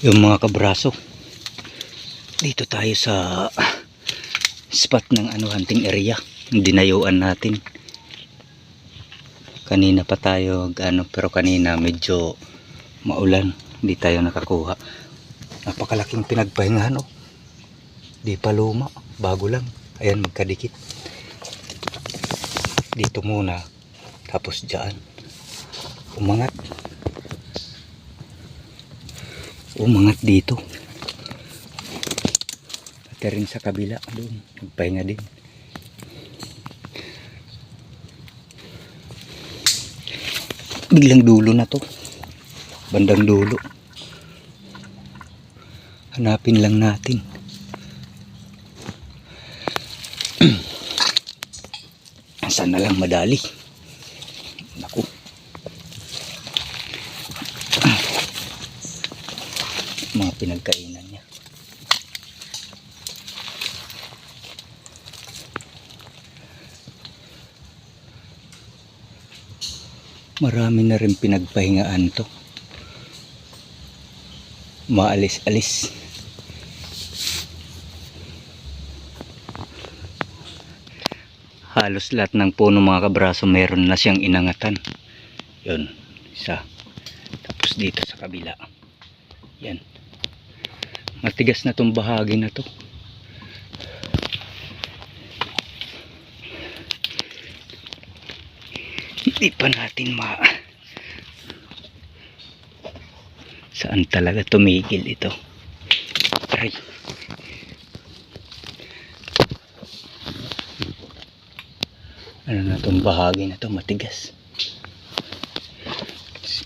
yung mga kabraso. Dito tayo sa spot ng ano hunting area. Dinayuan natin. Kanina pa tayo ano pero kanina medyo maulan. Hindi tayo nakakuha. Napakalaking pinagpahingahan oh di pa luma. Bago lang. Ayan magkadikit. Dito muna. Tapos dyan. Umangat umangat dito. Pati rin sa kabila doon. Nagpahinga din. Biglang dulo na to. Bandang dulo. Hanapin lang natin. Saan na lang madali mga pinagkainan niya. Marami na rin pinagpahingaan to. Maalis-alis. Halos lahat ng puno mga kabraso meron na siyang inangatan. Yun isa. Tapos dito sa kabila. Yan matigas na tong bahagi na to. Hindi pa natin ma saan talaga tumigil ito? Aray. Ano na tong bahagi na to? Matigas.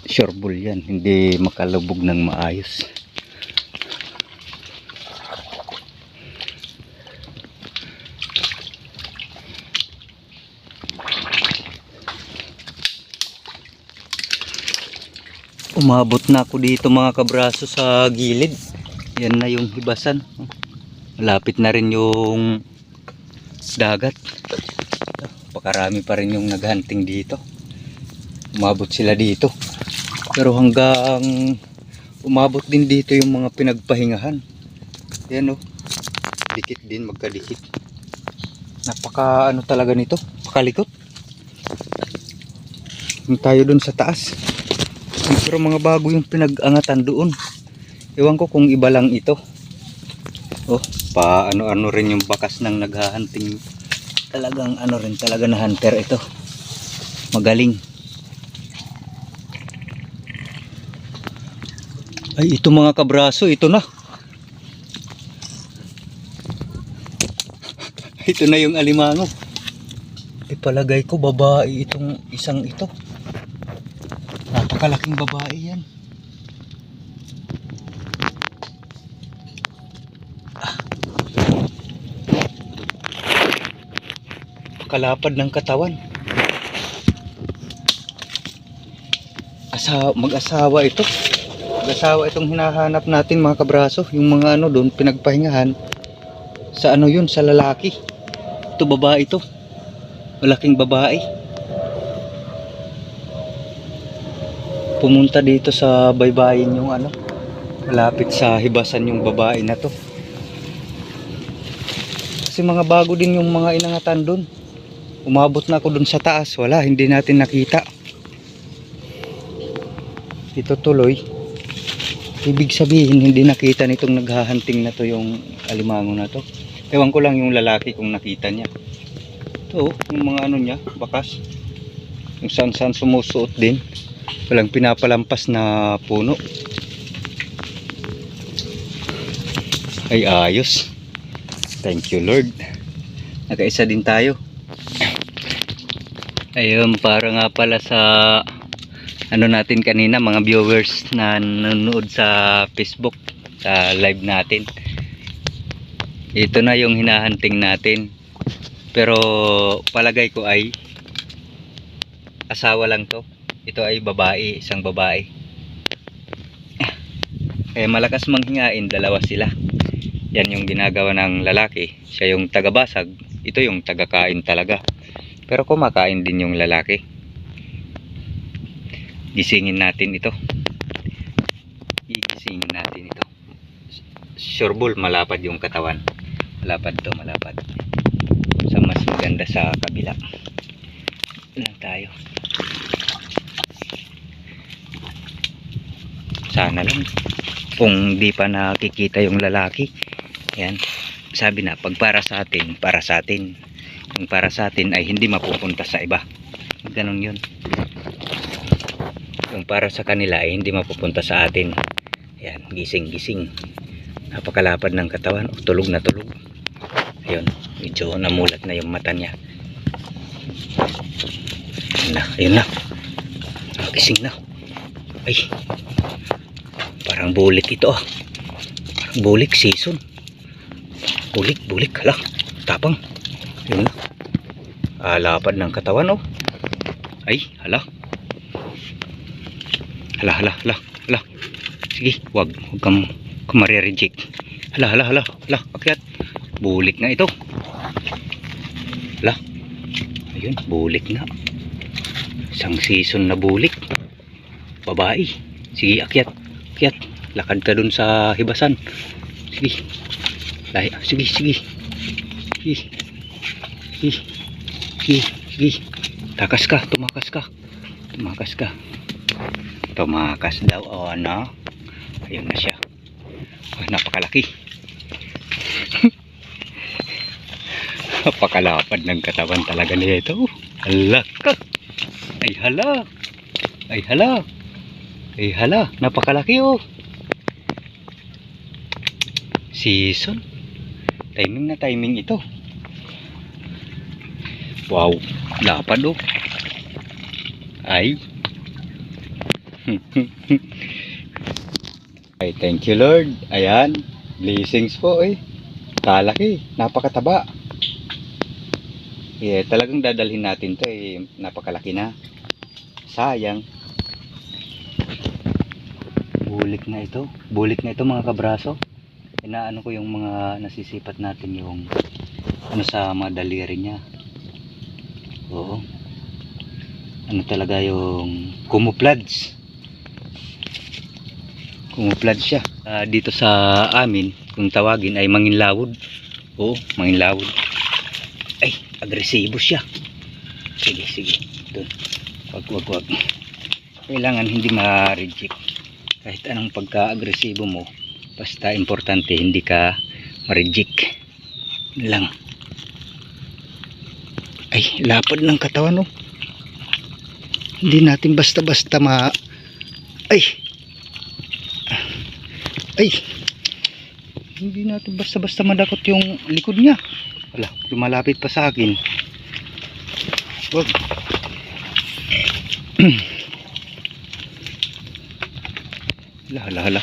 Sure bull yan. Hindi makalubog ng maayos umabot na ako dito mga kabraso sa gilid. Yan na yung hibasan. Malapit na rin yung dagat. Pakarami pa rin yung naghunting dito. Umabot sila dito. Pero hanggang umabot din dito yung mga pinagpahingahan. Yan o dikit din magkadikit. Napaka ano talaga nito? Pakalikot. Tayo dun sa taas pero mga bago yung pinag-angatan doon. Ewan ko kung iba lang ito. Oh pa ano ano rin yung bakas ng naghahunting. Talagang ano rin talaga na hunter ito. Magaling. Ay ito mga kabraso ito na. Ito na yung alimango. Ipalagay ko babae itong isang ito napakalaking babae yan kalapad ng katawan. Asa, mag-asawa ito. Mag-asawa itong hinahanap natin mga kabraso. Yung mga ano doon pinagpahingahan. Sa ano yun, sa lalaki. Ito babae ito. Malaking babae. Pumunta dito sa baybayin yung ano. Malapit sa hibasan yung babae na to. Kasi mga bago din yung mga inangatan doon umabot na ako dun sa taas wala hindi natin nakita. Ito tuloy. Ibig sabihin hindi nakita nitong naghahunting na to yung alimango na to. Ewan ko lang yung lalaki kung nakita niya. Ito yung mga ano niya bakas. Kung saan saan sumusuot din walang pinapalampas na puno ay ayos thank you lord nakaisa din tayo Ayun, para nga pala sa ano natin kanina, mga viewers na nanonood sa Facebook, sa live natin. Ito na yung hinahunting natin. Pero palagay ko ay asawa lang to. Ito ay babae, isang babae. Kaya malakas manghingain, dalawa sila. Yan yung ginagawa ng lalaki. Siya yung tagabasag, ito yung tagakain talaga. Pero kumakain din yung lalaki. Gisingin natin ito. Igising Gisingin natin ito. Sure ball, malapad yung katawan. Malapad to, malapad. Sa mas maganda sa kabila. Lang tayo. Sana lang kung di pa nakikita yung lalaki. Yan. Sabi na, pag para sa atin, para sa atin. Yung para sa atin ay hindi mapupunta sa iba. Ganon yun. Yung para sa kanila ay hindi mapupunta sa atin. Yan, gising, gising. Napakalapad ng katawan. Oh, tulog na tulog. Ayun, medyo namulat na yung mata niya. Ayun na, ayun na. Ah, gising na. Ay, parang bulik ito ah. Parang bulik season. Bulik, bulik. Hala, tapang. Ayun na. Ah, lapad ng katawan oh. Ay, hala. Hala, hala, hala, hala. Sige, wag, wag kang kumare-reject. Hala, hala, hala, hala, akyat. Bulik na ito. Hala. Ayun, bulik na. Isang season na bulik. Babae. Sige, akyat. Akyat. Lakad ka dun sa hibasan. Sige. Lahi, sige, sige. Sige. Sige. Sige, sige. Takas ka, tumakas ka. Tumakas ka. Tumakas daw, o ano? Ayun na siya. Oh, napakalaki. Napakalapad ng katawan talaga nito. Hala ka. Ay hala. Ay hala. Ay hala. Napakalaki oh. Season. Timing na timing ito. Wow. Lapad oh. Ay. Ay, thank you Lord. Ayan. Blessings po eh. Kalaki. Napakataba. Yeah, talagang dadalhin natin to eh. Napakalaki na. Sayang. Bulik na ito. Bulik na ito mga kabraso. Inaano ko yung mga nasisipat natin yung ano sa mga daliri niya. Oo. Ano talaga yung camouflage. Camouflage siya. Ah, dito sa amin, kung tawagin ay manginlawod. Oo, manginlawod. Ay, agresibo siya. Sige, sige. Doon. Wag, wag, wag. Kailangan hindi ma-reject. Kahit anong pagka-agresibo mo, basta importante hindi ka ma-reject. Lang. Ay, lapad ng katawan oh. Hindi natin basta-basta ma... Ay! Ay! Hindi natin basta-basta madakot yung likod niya. Wala, lumalapit pa sa akin. Wag. hala, hala.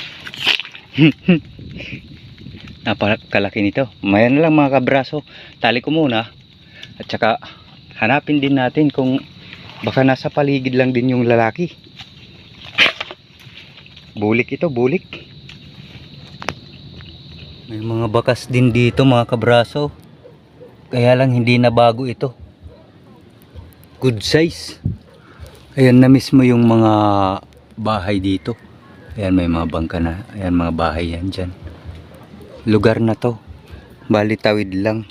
Napakalaki nito. Mayan lang mga kabraso. Tali ko muna. At saka hanapin din natin kung baka nasa paligid lang din yung lalaki. Bulik ito, bulik. May mga bakas din dito mga kabraso. Kaya lang hindi na bago ito. Good size. Ayan na mismo yung mga bahay dito. Ayan may mga bangka na. Ayan mga bahay yan dyan. Lugar na to. Bali tawid lang.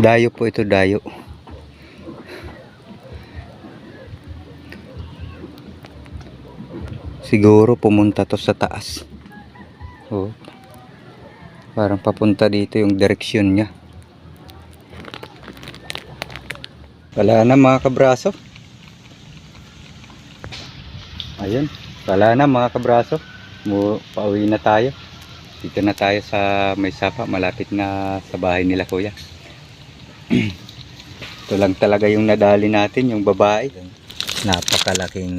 Dayo po ito, dayo. Siguro pumunta to sa taas. Oh. Parang papunta dito yung direksyon niya. Wala na mga kabraso. Ayun. Wala na mga kabraso. Pauwi na tayo. Dito na tayo sa may sapa. Malapit na sa bahay nila kuya. Ito lang talaga yung nadali natin, yung babae. Napakalaking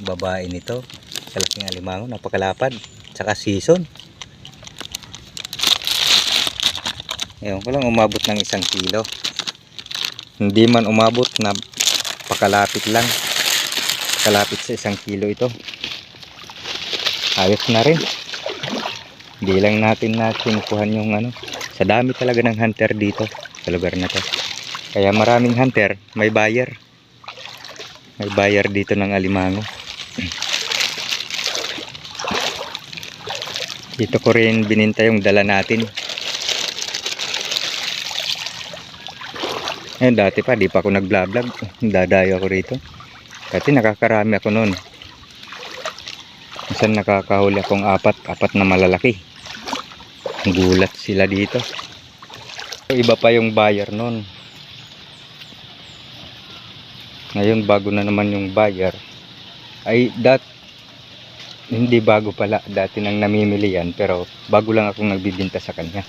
babae nito. Kalaking alimango, napakalapad. Tsaka season. Ewan ko lang umabot ng isang kilo. Hindi man umabot na pakalapit lang. Pakalapit sa isang kilo ito. Ayos na rin. Hindi lang natin na sinukuhan yung ano. Sa dami talaga ng hunter dito sa lugar na to. Kaya maraming hunter, may buyer. May buyer dito ng alimango. Dito ko rin bininta yung dala natin. Ayun, dati pa, di pa ako nag-vlog. Dadayo ako rito. Dati nakakarami ako noon. Minsan nakakahuli akong apat, apat na malalaki. Gulat sila dito. Iba pa yung buyer noon. Ngayon bago na naman yung buyer. Ay dat hindi bago pala dati nang namimili yan pero bago lang akong nagbibinta sa kanya.